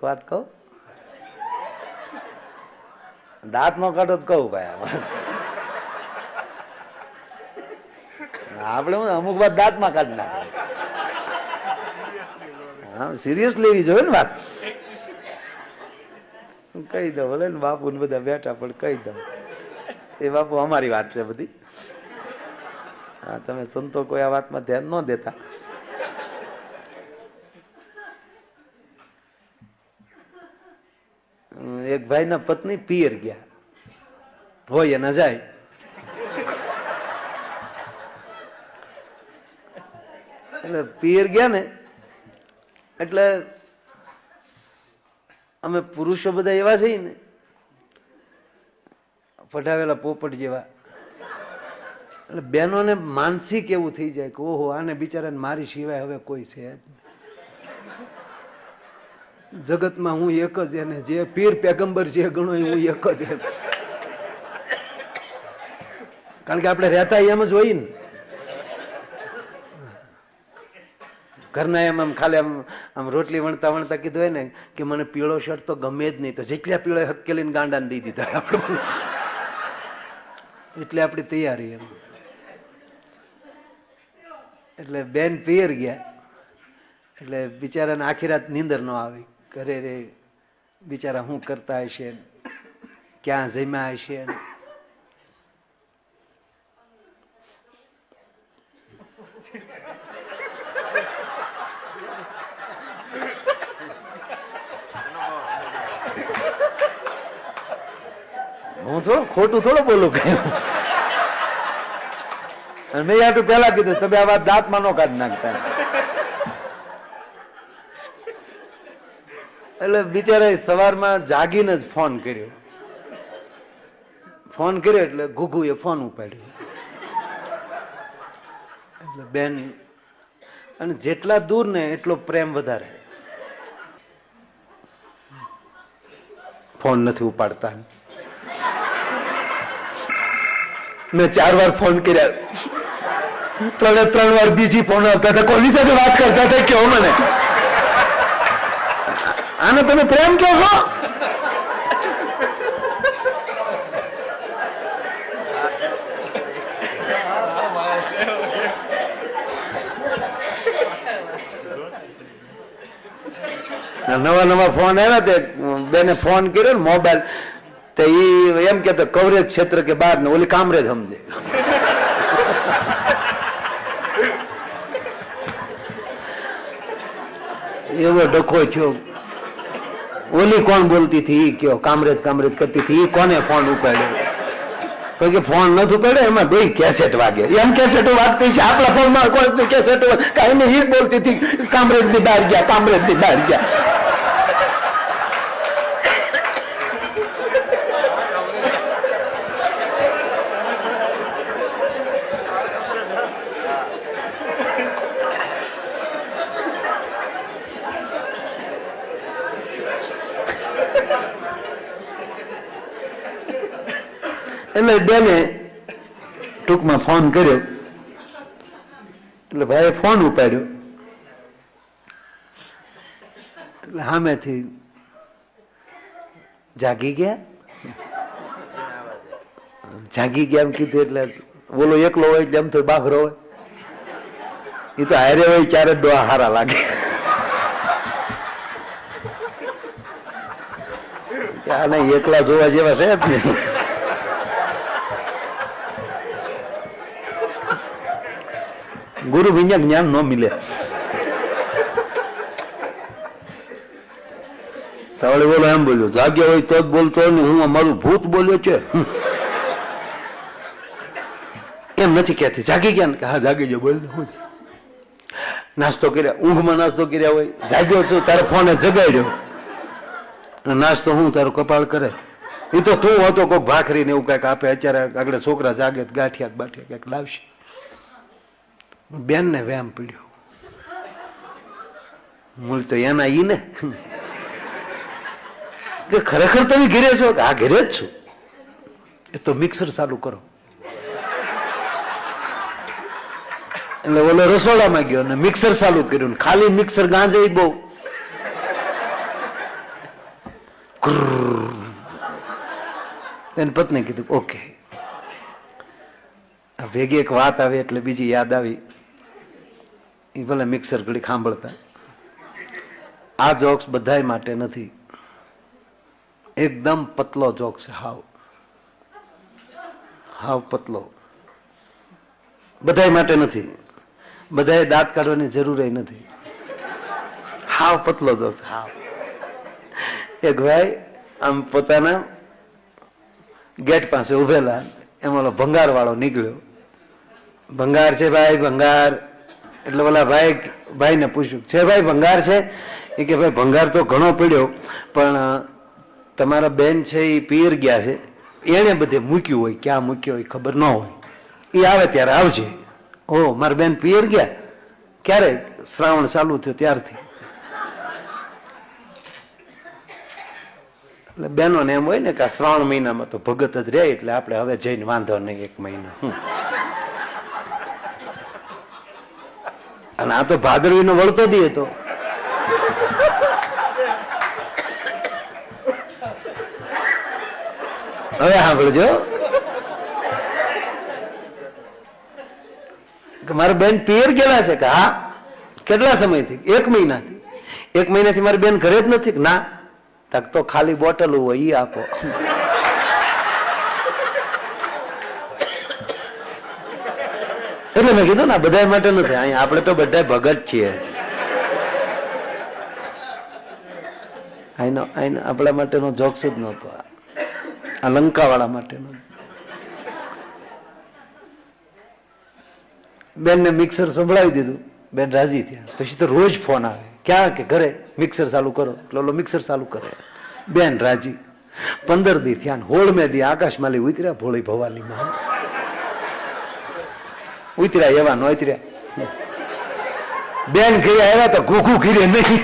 એક વાત કહું? દાંત નો કાઢો તો કહું ભાઈ આપણે અમુક વાત દાંતમાં કાઢી નાખે હા સિરિયસ લેવી જોઈએ ને વાત? કહી દઉં, ભલે ને બાપુ ને બધા બેઠા, પણ કહી દઉં. એ બાપુ અમારી વાત છે બધી. હા, તમે સંતો કોઈ આ વાતમાં ધ્યાન ન દેતા. એક ભાઈના પત્ની પિયર ગયા. હોય એના જાય. એટલે પિયર ગયા ને, એટલે અમે પુરુષો બધા એવા છે ને, પઢાવેલા પોપટ જેવા. એટલે બહેનોને માનસિક એવું થઈ જાય કે, ઓહો, આને બિચારાને મારી સિવાય હવે કોઈ છે જ. જગતમાં હું એક જ એને જે પીર પેગંબર જે ગણો હું એક જ એમ. કારણ કે આપણે રહેતા એમ જ હોય ને. ઘરના એમ આમ ખાલી આમ આમ રોટલી વણતા વણતા કીધું હોય ને કે મને પીળો શર્ટ તો ગમે જ નહીં. તો જેટલા પીળો હકેલીને ગાંડાને દઈ દીધા આપણે. એટલે આપણી તૈયારી એમ. એટલે બેન પિયર ગયા. એટલે બિચારાને આખી રાત નીંદર ન આવી. ઘરે રે, બિચારા શું કરતા હશે? ક્યાં જમ્યા હશે? હું થોડું ખોટું થોડું બોલું અને મેં આટલું પેલા કીધું, તમે આ વાત દાંતમાં નો કાઢ નાખતા. એટલે બિચારા સવારમાં જાગીને જ ફોન કર્યો. ફોન કર્યો એટલે ઘુઘુએ ફોન ઉપાડ્યો. એટલે બેન, અને જેટલા દૂર ને એટલો પ્રેમ વધારે. ફોન નથી ઉપાડતા. મેં ચાર વાર ફોન કર્યા. ત્રણે ત્રણ વાર બીજી ફોન આવતા હતા. કોની સાથે વાત કરતા હતા કેવો મને? આને તમે પ્રેમ કહો છો? નવા નવા ફોન આવ્યા તે બેને ફોન કર્યો ને મોબાઈલ. તો ઈ એમ કે કવરેજ ક્ષેત્ર કે બાર ને ઓલી કામરેજ સમજે. એવો ડખો થયો. ઓલી કોણ બોલતી હતી? કયો, કામરેજ કામરેજ કરતી હતી. કોને ફોન ઉપાડ્યો? તો કે ફોન નથી ઉપાડ્યો? એમાં બે કેસેટ વાગે. એમ કેસેટ વાગતી છે. આપણા ફોનમાં કોઈ કેસેટ કાંઈ નહીં, ઈ બોલતી હતી. કામરેજની બહાર ગયા કામરેજની બહાર ગયા. એટલે બેને ટૂંકમાં ફોન કર્યો. એટલે ભાઈએ ફોન ઉપાડ્યો. એટલે સામેથી જાગી ગયા. જાગી ગયા એમ કીધું, એટલે બોલો એકલો હોય એટલે એમ તો બાઘરો હોય. એ તો હારે હોય ચારે ડોહા હારા લાગે. આને એકલા જોવા જેવા છે જ નહીં. ગુરુ વિના જ્ઞાન ન મિલે સવારે બોલો, એમ બોલ્યો. જાગ્યા હોય તો જ બોલતો ને હું અમારું ભૂત બોલ્યો છે. એમ નથી કહેતી. જાગી ગયા કે, હા, જાગી ગયો, બોલ. નાસ્તો કર્યા. ઊંઘમાં નાસ્તો કર્યા હોય. જાગ્યો છું, તારે ફોને જગાડ્યો. નાસ્તો હું તારો કપાળ કરે. એ તો તું હતો કોઈ ભાખરી ને એવું કંઈક આપે. અત્યારે આગળ છોકરા જાગે, ગાંઠિયા બાઠિયા કંઈક લાવશે. બેન ને વેમ પીડ્યો. મૂળ તો એના ઈ ને કે ખરેખર તમે ઘેરે છો? કે આ ઘેરે જ છું. એ તો મિક્સર ચાલુ કરો. એટલે ઓલો રસોડામાં ગયો ને મિક્સર ચાલુ કર્યું ખાલી મિક્સર ગાંજે બહુ. એની પત્ની કીધું ઓકે ભેગી એક વાત આવી એટલે બીજી યાદ આવી એ ભલે મિક્સર ઘડી સાંભળતા. આ જોક્સ બધાય માટે નથી. એકદમ પતલો જોક છે હાવ. હાવ પતલો. બધાય માટે નથી. બધાએ દાંત કાઢવાની જરૂર નથી. હાવ પતલો જોક છે, હાવ. એક ભાઈ આમ પોતાના ગેટ પાસે ઉભેલા એમાં ભંગાર વાળો નીકળ્યો. ભંગાર છે ભાઈ ભંગાર. એટલે ઓલા ભાઈ ભાઈને પૂછ્યું, છે ભાઈ, ભંગાર છે? એ કે, ભાઈ, ભંગાર તો ઘણો પડ્યો, પણ તમારા બેન છે એ પિયર ગયા છે. એણે બધે મૂક્યું હોય, ક્યાં મૂક્યું હોય ખબર ન હોય. એ આવે ત્યારે આવજે. ઓ, મારા બેન પિયર ગયા? ક્યારે? શ્રાવણ ચાલુ થયો ત્યારથી. એટલે બહેનોને એમ હોય ને કે શ્રાવણ મહિનામાં તો ભગત જ રહે, એટલે આપણે હવે જઈને વાંધો નહીં એક મહિના. અને આ તો ભાદરવીનો વળતો દી હતો. હવે સાંભળજો. કે મારા બેન પિયર ગયેલા છે કે હા? કેટલા સમયથી? એક મહિનાથી. એક મહિનાથી મારી બેન ઘરે જ નથી ના? તક તો ખાલી બોટલ હોય એ આપો. એટલે મેં કીધું ને બધા માટે નથી અહીંયા આપણે તો બધા ભગત છીએ. આઈનો આઈનો, આપણા માટેનો જોક્સ જ નહોતો. આ. લંકાવાળા માટેનો. બેનને મિક્સર સંભળાવી દીધું. બેન રાજી થયા. પછી તો રોજ ફોન આવે. ક્યાં કે ઘરે મિક્સર ચાલુ કરો. એટલે મિક્સર ચાલુ કરે. બેન રાજી. પંદર દી થયા હોળ મેં દી આકાશમાલી ઉતર્યા ભોળી ભવાની માં ઉતર્યા એવા ન ઉતર્યા. બેન ઘરે આવ્યા તો ઘૂઘું ઘીરે નહીં.